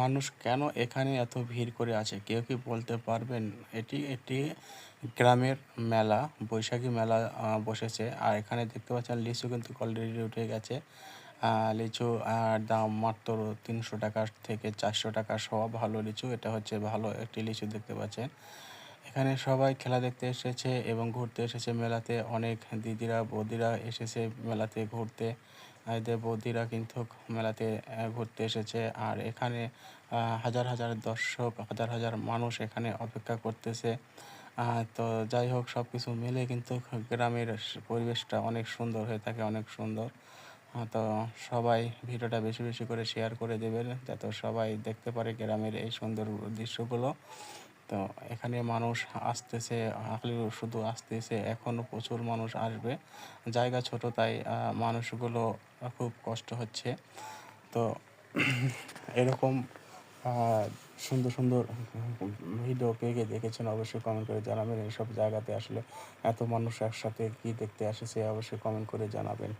মানুষ কেন এখানে এত ভিড় করে আছে? কেউ কি বলতে পারবেন? এটি একটি গ্রামের মেলা, বৈশাখী মেলা বসেছে। আর এখানে দেখতে পাচ্ছেন লিচু কিন্তু অলরেডি উঠে গেছে। লিচু দাম মাত্র তিনশো টাকা থেকে চারশো টাকা সব ভালো লিচু। এটা হচ্ছে ভালো একটি লিচু দেখতে পাচ্ছেন। এখানে সবাই খেলা দেখতে এসেছে এবং ঘুরতে এসেছে মেলাতে। অনেক দিদিরা, বৌদিরা এসেছে মেলাতে ঘুরতে। এদের বৌদিরা কিন্তু মেলাতে ঘুরতে এসেছে। আর এখানে হাজার হাজার দর্শক, হাজার হাজার মানুষ এখানে অপেক্ষা করতেছে। তো যাই হোক সব কিছু মিলে কিন্তু গ্রামের পরিবেশটা অনেক সুন্দর হয়ে থাকে, অনেক সুন্দর। তো সবাই ভিডিওটা বেশি বেশি করে শেয়ার করে দেবেন, যাতে সবাই দেখতে পারে গ্রামের এই সুন্দর দৃশ্যগুলো। তো এখানে মানুষ আসতেছে আসলে শুধু আসতেছে এখনও প্রচুর মানুষ আসবে। জায়গা ছোট, তাই মানুষগুলো খুব কষ্ট হচ্ছে। তো এরকম সুন্দর সুন্দর ভিডিও কে কে দেখেছেন অবশ্যই কমেন্ট করে জানাবেন। এইসব জায়গাতে আসলে এত মানুষ একসাথে কি দেখতে আসে সে অবশ্যই কমেন্ট করে জানাবেন।